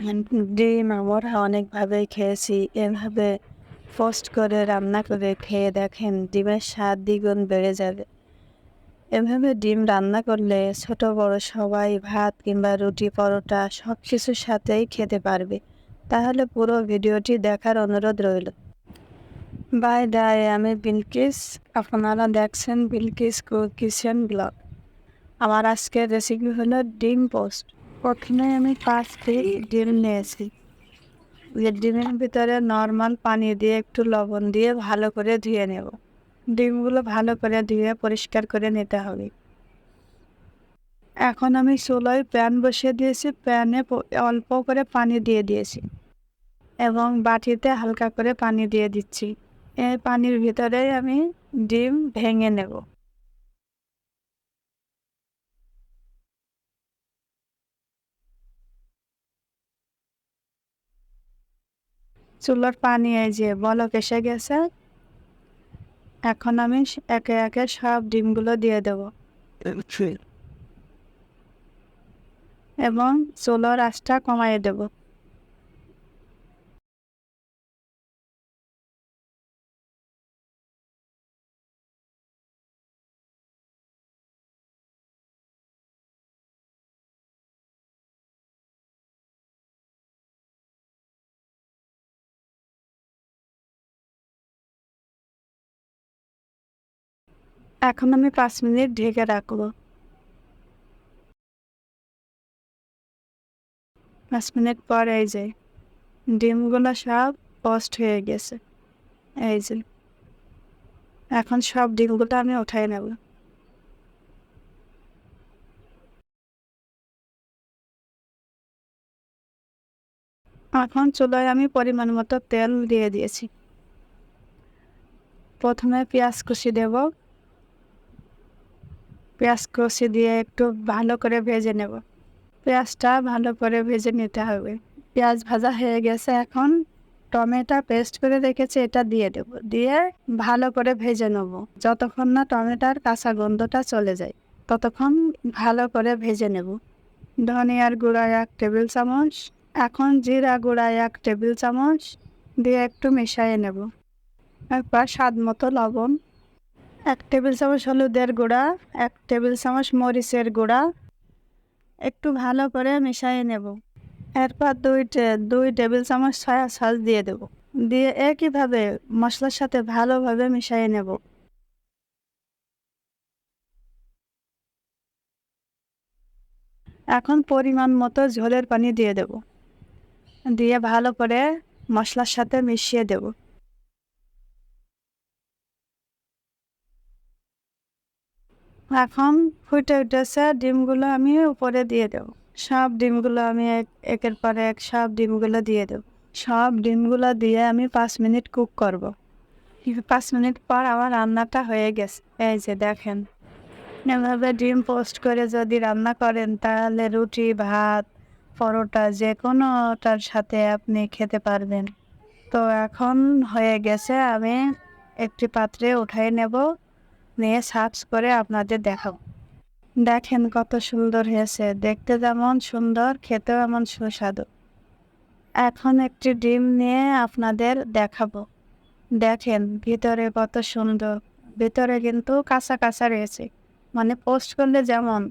ডিম আমরা অনেকভাবেই খেয়েছি এভাবে পোস্ট করে রান্না করে খেয়ে দেখেন ডিমের স্বাদ দ্বিগুণ বেড়ে যাবে এভাবে ডিম রান্না করলে ছোট বড় সবাই ভাত কিংবা রুটি পরোটা সব কিছুর সাথেই খেতে পারবে তাহলে পুরো ভিডিওটি দেখার অনুরোধ রইল বাই ডাই আমি বিলকিস আপনারা দেখছেন বিলকিস কিচেন ব্লগ আমার আজকের রেসিপি হলো ডিম পোস্ট প্রথমে আমি পাঁচটি ডিম নিয়েছি। ডিমের ভিতরে নর্মাল পানি দিয়ে একটু লবণ দিয়ে ভালো করে ধুয়ে নেব। ডিমগুলো ভালো করে ধুয়ে পরিষ্কার করে নিতে হবে। এখন আমি চুলোয় প্যান বসিয়ে দিয়েছি প্যানে অল্প করে পানি দিয়ে দিয়েছি এবং বাটিতে হালকা করে পানি দিয়ে দিচ্ছি। এই পানির ভিতরে আমি ডিম ভেঙে নেব। চুলার পানি এই যে বলক এসে গেছে এখন আমি একে একে সব ডিমগুলো দিয়ে দেব। এবং চুলার আঁচটা কমাইয়ে দেব। এখন আমি পাঁচ মিনিট ঢেকে রাখব। পাঁচ মিনিট পর এই যে, ডিমগুলো সব পস্ট হয়ে গেছে। এই যে, এখন সব ডিমগুলো আমি উঠাই নেব। এখন চুলায় আমি পরিমাণ মতো তেল দিয়ে দিয়েছি। প্রথমে পেঁয়াজ কুচি দেব। পেঁয়াজ কষি দিয়ে একটু ভালো করে ভেজে নেব। পেঁয়াজটা ভালো করে ভেজে নিতে হবে। পেঁয়াজ ভাজা হয়ে গেছে এখন। টমেটো পেস্ট করে রেখেছি, এটা দিয়ে দেব। দিয়ে ভালো করে ভেজে নেব। যতক্ষণ না টমেটোর কাঁচা গন্ধটা চলে যায়, ততক্ষণ ভালো করে ভেজে নেব। ধনিয়ার গুঁড়া এক টেবিল চামচ। এখন জিরা গুঁড়া এক টেবিল চামচ। দিয়ে একটু মিশিয়ে নেব। একবার স্বাদ মতো লবণ এক টেবিল চামচ হলুদের গুঁড়া, এক টেবিল চামচ মরিচের গুঁড়া। একটু ভালো করে মিশিয়ে নেব। এরপর দুই দুই টেবিল চামচ সয়া সস দিয়ে দেব। দিয়ে একইভাবে মশলার সাথে ভালোভাবে মিশিয়ে নেব। এখন পরিমাণ মতো ঝোলের পানি দিয়ে দেব। দিয়ে ভালো করে মশলার সাথে মিশিয়ে দেব। এখন ফুটে উঠেছে, ডিমগুলো আমি উপরে দিয়ে দেব। সব ডিমগুলো আমি এক, একের পর এক সব ডিমগুলো দিয়ে দেব। সব ডিমগুলো দিয়ে আমি পাঁচ মিনিট কুক করব। পাঁচ মিনিট পর আমার রান্নাটা হয়ে গেছে। এই যে দেখেন, এভাবে ডিম পোস্ট করে যদি রান্না করেন, তাহলে রুটি, ভাত, পরোটা যে কোনোটার সাথে আপনি খেতে পারবেন। তো এখন হয়ে গেছে, আমি একটি পাত্রে উঠাই নেব। নিয়ে সার্চ করে আপনাদের দেখাবো। দেখেন কত সুন্দর হয়েছে। দেখতে যেমন সুন্দর খেতেও এমন সুস্বাদু। এখন একটি ডিম নিয়ে আপনাদের দেখাবো। দেখেন ভিতরে কত সুন্দর। ভিতরে কিন্তু কাঁচা কাঁচা রয়েছে। মানে পোস্ট করলে যেমন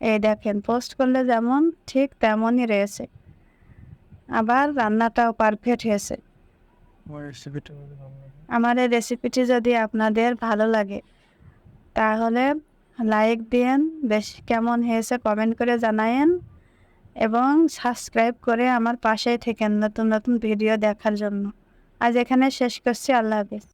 এই দেখেন পোস্ট করলে যেমন ঠিক তেমনই রয়েছে। আবার রান্নাটাও পারফেক্ট হয়েছে। আমার এই রেসিপিটি যদি আপনাদের ভালো লাগে তাহলে লাইক দিয়েন, বেশ কেমন হয়েছে কমেন্ট করে জানায়েন এবং সাবস্ক্রাইব করে আমার পাশেই থেকেন নতুন নতুন ভিডিও দেখার জন্য। আজ এখানে শেষ করছি, আল্লাহ হাফিজ।